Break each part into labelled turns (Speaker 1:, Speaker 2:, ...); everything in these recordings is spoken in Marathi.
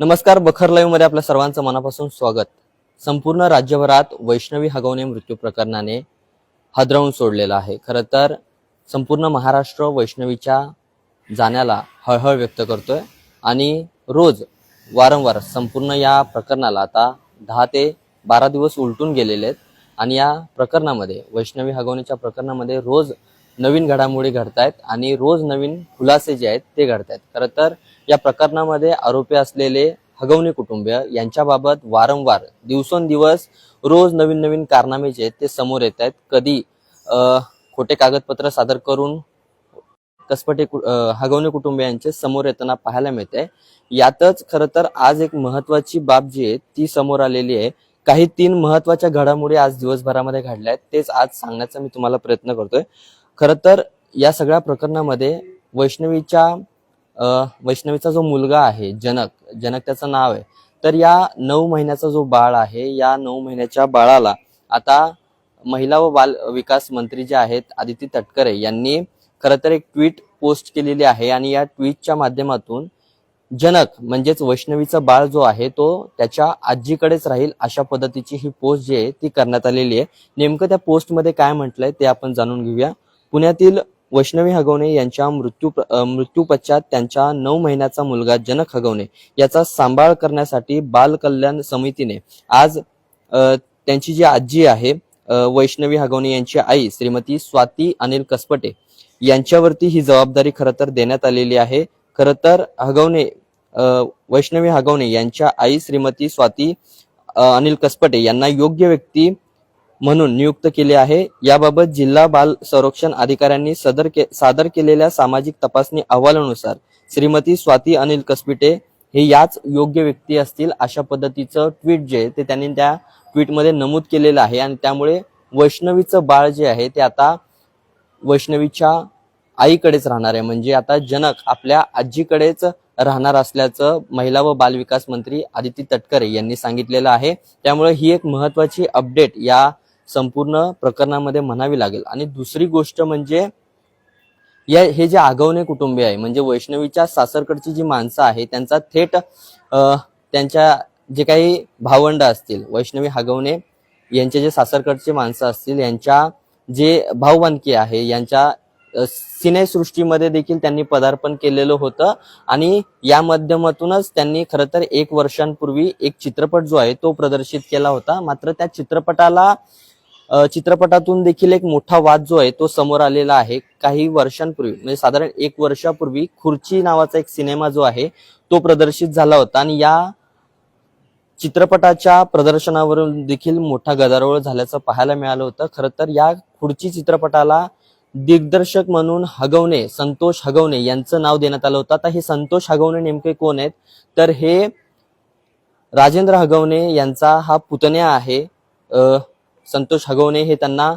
Speaker 1: नमस्कार बखर लाईव्हमध्ये आपल्या सर्वांचं मनापासून स्वागत. संपूर्ण राज्यभरात वैष्णवी हगवणे मृत्यू प्रकरणाने हादरवून सोडलेला आहे. खरं तर संपूर्ण महाराष्ट्र वैष्णवीच्या जाण्याला हळहळ व्यक्त करतोय आणि रोज वारंवार संपूर्ण या प्रकरणाला आता दहा ते बारा दिवस उलटून गेलेले आहेत आणि या प्रकरणामध्ये वैष्णवी हगवणीच्या प्रकरणामध्ये रोज नवीन घडामोडी घडतायत आणि रोज नवीन खुलासे जे आहेत ते घडतायत. खरं तर या प्रकरणामध्ये आरोपी असलेले हगवणे कुटुंबीय यांच्याबाबत वारंवार दिवसेंदिवस रोज नवीन नवीन कारनामे जे आहेत ते समोर येत आहेत. कधी खोटे कागदपत्र सादर करून कसपटे कु- हगवणे कुटुंबियांचे समोर येताना पाहायला मिळते. यातच खरं तर आज एक महत्वाची बाब जी आहे ती समोर आलेली आहे. काही तीन महत्त्वाच्या घडामोडी आज दिवसभरामध्ये घडल्या आहेत तेच आज सांगण्याचा मी तुम्हाला प्रयत्न करतोय. खरं तर या सगळ्या प्रकरणामध्ये वैष्णवीच्या वैष्णवीचा जो मुलगा आहे जनक जनक त्याचं नाव आहे. तर या नऊ महिन्याचा जो बाळ आहे या नऊ महिन्याच्या बाळाला आता महिला व बाल विकास मंत्री जे आहेत आदिती तटकरे यांनी खरं तर एक ट्विट पोस्ट केलेली आहे आणि या ट्विटच्या माध्यमातून जनक म्हणजेच वैष्णवीचा बाळ जो आहे तो त्याच्या आजीकडेच राहील अशा पद्धतीची ही पोस्ट जी आहे ती करण्यात आलेली आहे. नेमकं त्या पोस्टमध्ये काय म्हटलंय ते आपण जाणून घेऊया. पुण्यातील वैष्णवी हगवणे यांच्या मृत्यू मृत्यूपश्चात त्यांच्या नऊ महिन्याचा मुलगा जनक हगवणे याचा सांभाळ करण्यासाठी बाल कल्याण समितीने आज त्यांची जी आजी आहे वैष्णवी हगवणे यांची आई श्रीमती स्वाती अनिल कसपटे यांच्यावरती ही जबाबदारी खरं तर देण्यात आलेली आहे. खर तर हगवणे वैष्णवी हगवणे यांच्या आई श्रीमती स्वाती अनिल कसपटे यांना योग्य व्यक्ती म्हणून नियुक्त केले आहे. याबाबत जिल्हा बाल संरक्षण अधिकाऱ्यांनी सदर के, सादर केलेल्या सामाजिक तपासणी अहवालानुसार श्रीमती स्वाती अनिल कसपिटे हे याच योग्य व्यक्ती असतील अशा पद्धतीचं ट्विट जे ते त्यांनी त्या ट्विटमध्ये नमूद केलेलं आहे. आणि त्यामुळे वैष्णवीचं बाळ जे आहे ते आता वैष्णवीच्या आईकडेच राहणार आहे. म्हणजे आता जनक आपल्या आजीकडेच राहणार असल्याचं महिला व बालविकास मंत्री आदिती तटकरे यांनी सांगितलेलं आहे. त्यामुळे ही एक महत्वाची अपडेट या संपूर्ण प्रकरणामध्ये म्हणावी लागेल. आणि दुसरी गोष्ट म्हणजे या हे जे आगवणे कुटुंबीय आहे म्हणजे वैष्णवीच्या सासरकडची जी माणसं आहे त्यांचा थेट त्यांच्या जे काही भावंड असतील वैष्णवी हागवणे यांचे जे सासरकडचे माणसं असतील यांच्या जे भाववानकी आहे यांच्या सिनेसृष्टीमध्ये देखील त्यांनी पदार्पण केलेलं होतं. आणि या माध्यमातूनच त्यांनी खरं तर एक वर्षांपूर्वी एक चित्रपट जो आहे तो प्रदर्शित केला होता. मात्र त्या चित्रपटाला चित्रपटातून देखील एक मोठा वाद जो आहे तो समोर आलेला आहे. काही वर्षांपूर्वी म्हणजे साधारण एक वर्षापूर्वी खुर्ची नावाचा एक सिनेमा जो आहे तो प्रदर्शित झाला होता आणि या चित्रपटाच्या प्रदर्शनावरून देखील मोठा गदारोळ झाल्याचं पाहायला मिळालं होतं. खरं तर या खुर्ची चित्रपटाला दिग्दर्शक म्हणून हगवणे संतोष हगवणे यांचं नाव देण्यात आलं होतं. आता हे संतोष हगवणे नेमके कोण आहेत? तर हे राजेंद्र हगवणे यांचा हा पुतण्या आहे. संतोष हगवणे हे त्यांना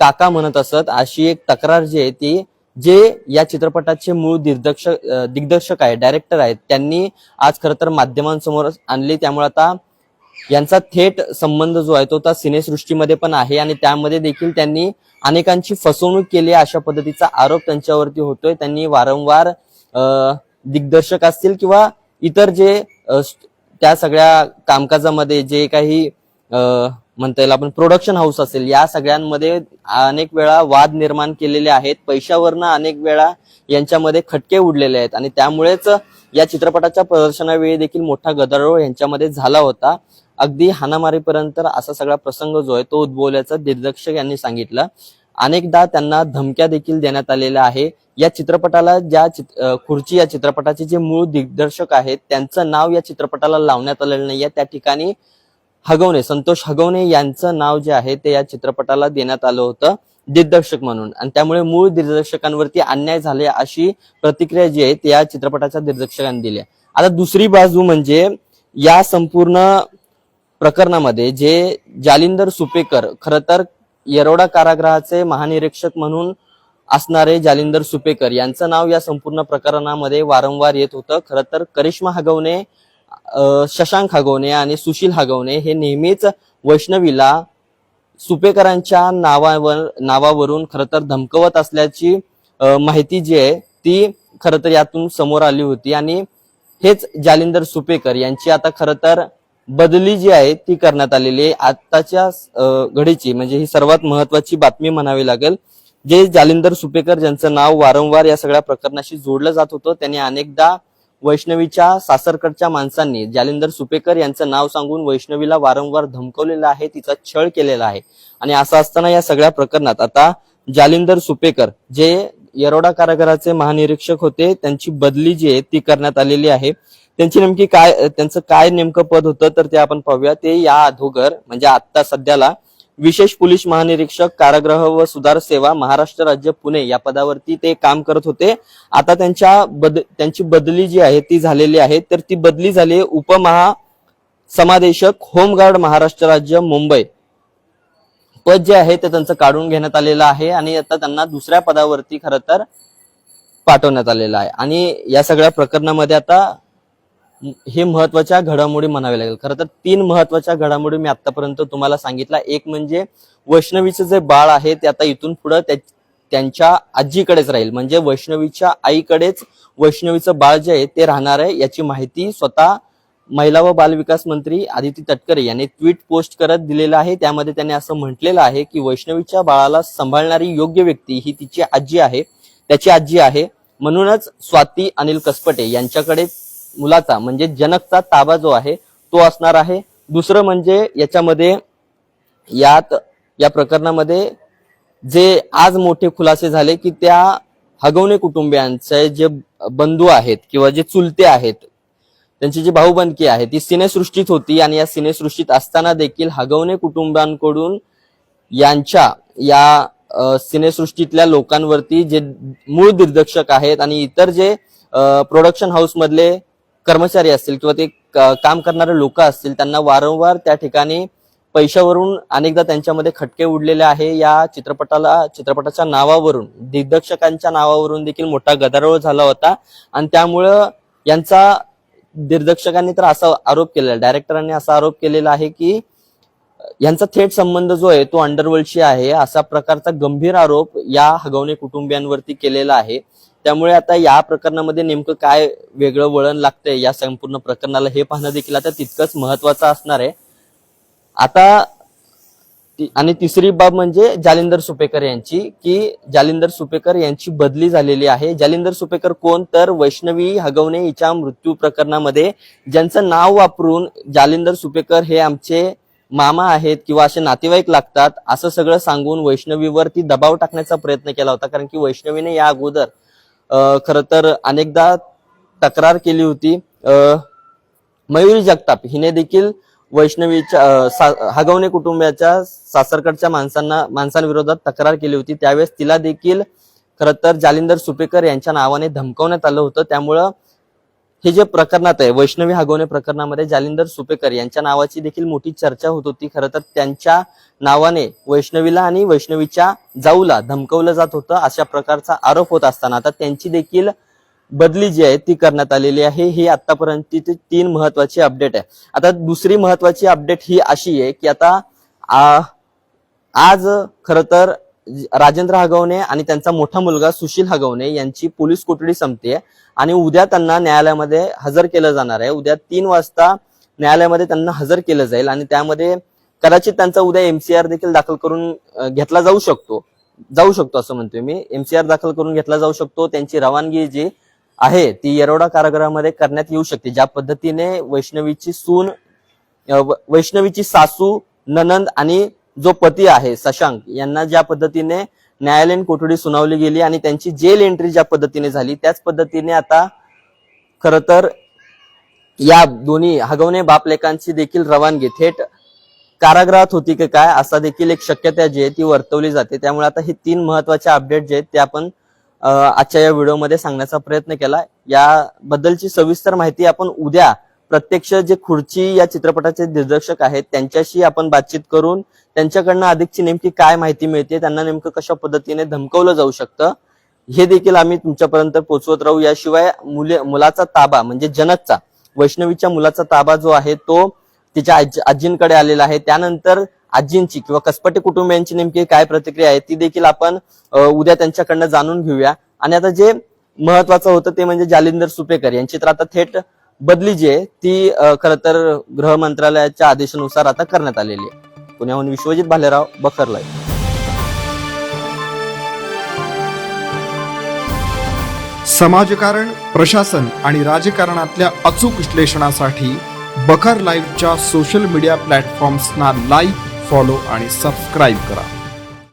Speaker 1: काका म्हणत असत. अशी एक तक्रार जी आहे ती जे या चित्रपटाचे मूळ दिग्दर्शक दिग्दर्शक आहेत डायरेक्टर आहेत त्यांनी आज खरं तर माध्यमांसमोर आणले. त्यामुळे आता यांचा थेट संबंध जो आहे तो त्या सिनेसृष्टीमध्ये पण आहे आणि त्यामध्ये देखील त्यांनी अनेकांची फसवणूक केली आहे अशा पद्धतीचा आरोप त्यांच्यावरती होतोय. त्यांनी वारंवार दिग्दर्शक असतील किंवा इतर जे त्या सगळ्या कामकाजामध्ये जे काही म्हणता येईल आपण प्रोडक्शन हाऊस असेल या सगळ्यांमध्ये अनेक वेळा वाद निर्माण केलेले आहेत. पैशावरनं अनेक वेळा यांच्यामध्ये खटके उडलेले आहेत. आणि त्यामुळेच या चित्रपटाच्या प्रदर्शनावेळी देखील मोठा गदारोळ यांच्यामध्ये झाला होता. अगदी हाणामारीपर्यंत असा सगळा प्रसंग जो आहे तो उद्भवल्याचं दिग्दर्शक यांनी सांगितलं. अनेकदा त्यांना धमक्या देखील देण्यात आलेल्या आहे. या चित्रपटाला ज्या चित- खुर्ची या चित्रपटाचे जे मूळ दिग्दर्शक आहेत त्यांचं नाव या चित्रपटाला लावण्यात आलेलं नाहीये. त्या ठिकाणी हगवणे संतोष हगवणे यांचं नाव जे आहे ते या चित्रपटाला देण्यात आलं होतं दिग्दर्शक म्हणून. आणि त्यामुळे मूळ दिग्दर्शकांवरती अन्याय झाले अशी प्रतिक्रिया जी आहे ती या चित्रपटाच्या दिग्दर्शकांनी दिली आता दुसरी बाजू म्हणजे या संपूर्ण प्रकरणामध्ये जे जालिंदर सुपेकर खर तर येरोडा कारागृहाचे महानिरीक्षक म्हणून असणारे जालिंदर सुपेकर यांचं नाव या संपूर्ण प्रकरणामध्ये वारंवार येत होतं. खरं तर करिश्मा हगवणे शशांक हगवणे आणि सुशील हगवणे हे नेहमीच वैष्णवीला सुपेकरांच्या नावावर नावावरून खरं तर धमकवत असल्याची माहिती जी आहे ती खरं तर यातून समोर आली होती. आणि हेच जालिंदर सुपेकर यांची आता खरं तर बदली जी आहे ती करण्यात आलेली आहे. आताच्या घडीची म्हणजे ही सर्वात महत्वाची बातमी म्हणावी लागेल जे जालिंदर सुपेकर ज्यांचं नाव वारंवार या सगळ्या प्रकरणाशी जोडलं जात होतं त्यांनी अनेकदा वैष्णवीच्या सासरकडच्या माणसांनी जालिंदर सुपेकर यांचं नाव सांगून वैष्णवीला वारंवार धमकवलेलं आहे तिचा छळ केलेला आहे. आणि असं असताना या सगळ्या प्रकरणात आता जालिंदर सुपेकर जे येरोडा कारागाराचे महानिरीक्षक होते त्यांची बदली जी आहे ती करण्यात आलेली आहे. त्यांची नेमकी काय त्यांचं काय नेमकं पद होतं तर ते आपण पाहूया. ते या अधोगर म्हणजे आता सध्याला विशेष पोलीस महानिरीक्षक कारागृह व सुधार सेवा महाराष्ट्र राज्य पुणे या पदावरती ते काम करत होते. आता त्यांच्या बद त्यांची बदली जी आहे ती झालेली आहे. तर ती बदली झाली आहे उपमहा समादेशक होमगार्ड महाराष्ट्र राज्य मुंबई. पद जे आहे ते त्यांचं काढून घेण्यात आलेलं आहे आणि आता त्यांना दुसऱ्या पदावरती खरं तर पाठवण्यात आलेलं आहे. आणि या सगळ्या प्रकरणामध्ये आता हे महत्त्वाच्या घडामोडी म्हणावे लागेल. खरं तर तीन महत्त्वाच्या घडामोडी मी आतापर्यंत तुम्हाला सांगितला एक म्हणजे वैष्णवीचं जे बाळ आहे ते आता इथून पुढे त्यांच्या आजीकडेच राहील. म्हणजे वैष्णवीच्या आईकडेच वैष्णवीचं बाळ जे आहे ते राहणार आहे याची माहिती स्वतः महिला व बालविकास मंत्री आदिती तटकरे यांनी ट्विट पोस्ट करत दिलेलं आहे. त्यामध्ये त्यांनी असं म्हटलेलं आहे की वैष्णवीच्या बाळाला सांभाळणारी योग्य व्यक्ती ही तिची आजी आहे. त्याची आजी आहे. म्हणूनच स्वाती अनिल कसपटे यांच्याकडे मुलाचा म्हणजे जनकचा ताबा जो आहे तो असणार आहे. दुसरं म्हणजे याच्यामध्ये यात या प्रकरणामध्ये जे आज मोठे खुलासे झाले की त्या हगवणे कुटुंबियांचे जे बंधू आहेत किंवा जे चुलते आहेत त्यांची जी भाऊबंदकी आहे ती सिनेसृष्टीत होती आणि या सिनेसृष्टीत असताना देखील हगवणे कुटुंबांकडून यांच्या या सिनेसृष्टीतल्या लोकांवरती जे मूळ दिग्दर्शक आहेत आणि इतर जे प्रोडक्शन हाऊस मधले कर्मचारी असतील किंवा ते क- काम करणारे लोक असतील त्यांना वारंवार त्या ठिकाणी पैशावरून अनेकदा त्यांच्यामध्ये खटके उडलेले आहे. या चित्रपटाला चित्रपटाच्या नावावरून दिग्दर्शकांच्या नावावरून देखील मोठा गदारोळ झाला होता. आणि त्यामुळं यांचा दिग्दर्शकांनी तर असा आरोप केलेला डायरेक्टरांनी असा आरोप केलेला आहे की यांचा थेट संबंध जो आहे तो अंडरवर्ल्डशी आहे. असा प्रकारचा गंभीर आरोप या हगवणे कुटुंबियांवरती केलेला आहे. त्यामुळे आता या प्रकरणामध्ये नेमकं काय वेगळं वळण लागतंय या संपूर्ण प्रकरणाला हे पाहणं देखील आता तितकंच महत्वाचं असणार आहे. आता आणि तिसरी बाब म्हणजे जालिंदर सुपेकर यांची की जालिंदर सुपेकर यांची बदली झालेली आहे. जालिंदर सुपेकर कोण? तर वैष्णवी हगवणे हिच्या मृत्यू प्रकरणामध्ये ज्यांचं नाव वापरून जालिंदर सुपेकर हे आमचे मामा आहेत किंवा असे नातेवाईक लागतात असं सगळं सांगून वैष्णवीवरती दबाव टाकण्याचा प्रयत्न केला होता. कारण की वैष्णवीने या अगोदर खरं तर अनेकदा तक्रार केली होती. मयुरी जगताप. हिने देखील वैष्णवीच्या सा- हगवणे कुटुंबाच्या सासरकडच्या माणसांना माणसांविरोधात तक्रार केली होती. त्यावेळेस तिला देखील खरं तर जालिंदर सुपेकर यांच्या नावाने धमकवण्यात आलं होतं. त्यामुळं हे जे प्रकरणात आहे वैष्णवी हगवणे प्रकरणामध्ये जालिंदर सुपेकर यांच्या नावाची देखील मोठी चर्चा होत होती. खरं तर त्यांच्या नावाने वैष्णवीला आणि वैष्णवीच्या जाऊला धमकवलं जात होतं. अशा प्रकारचा आरोप होत असताना आता त्यांची देखील बदली जी आहे ती करण्यात आलेली आहे. ही आतापर्यंत तीन महत्वाची अपडेट आहे. आता दुसरी महत्वाची अपडेट ही अशी आहे की आता आ, आज खर तर राजेंद्र हगवणे आणि त्यांचा मोठा मुलगा सुशील हगवणे यांची पोलीस कोठडी संपते आणि उद्या त्यांना न्यायालयामध्ये हजर केलं जाणार आहे. उद्या तीन वाजता न्यायालयामध्ये त्यांना हजर केलं जाईल आणि त्यामध्ये कदाचित त्यांचा उद्या एमसीआर देखील दाखल करून घेतला जाऊ शकतो. जाऊ शकतो असं म्हणतोय मी. एमसीआर दाखल करून घेतला जाऊ शकतो. त्यांची रवानगी जी आहे ती येरोडा कारागृहामध्ये करण्यात येऊ शकते. ज्या पद्धतीने वैष्णवीची सून व- वैष्णवीची सासू ननंद आणि जो पती आहे शशांक यांना ज्या पद्धतीने न्यायालयीन कोठडी सुनावली गेली आणि त्यांची जेल एंट्री ज्या पद्धतीने झाली त्याच पद्धतीने आता खर तर या दोन्ही हगवणे बापलेकांची देखील रवानगी. थेट कारागृहात होती की काय असा देखील एक शक्यता जी आहे ती वर्तवली जाते. त्यामुळे आता हे तीन महत्त्वाचे अपडेट जे आहेत ते आपण आजच्या या व्हिडिओमध्ये सांगण्याचा प्रयत्न केला. याबद्दलची सविस्तर माहिती आपण उद्या प्रत्यक्ष जे खुर्ची या चित्रपटाचे दिग्दर्शक आहेत त्यांच्याशी आपण बातचीत करून त्यांच्याकडनं अधिकची नेमकी काय माहिती मिळते त्यांना नेमकं कशा पद्धतीने धमकवलं जाऊ शकतं हे देखील आम्ही तुमच्यापर्यंत पोहोचवत राहू. याशिवाय मुले मुलाचा ताबा म्हणजे जनकचा वैष्णवीच्या मुलाचा ताबा जो आहे तो तिच्या आज आजींकडे आलेला आहे. त्यानंतर आजींची किंवा कसपटे कुटुंबियांची नेमकी काय प्रतिक्रिया आहे ती देखील आपण उद्या त्यांच्याकडनं जाणून घेऊया. आणि आता जे महत्वाचं होतं ते म्हणजे जालिंदर सुपेकर यांची. तर आता थेट बदली जी आहे ती खर खरं तर गृह मंत्रालयाच्या आदेशानुसार आता करण्यात आलेली आहे. पुण्याहून विश्वजित भालेराव बखरला
Speaker 2: समाजकारण प्रशासन आणि राजकारणातल्या अचूक विश्लेषणासाठी बखर लाईव्हच्या सोशल मीडिया प्लॅटफॉर्म्सना लाईक फॉलो आणि सबस्क्राईब करा.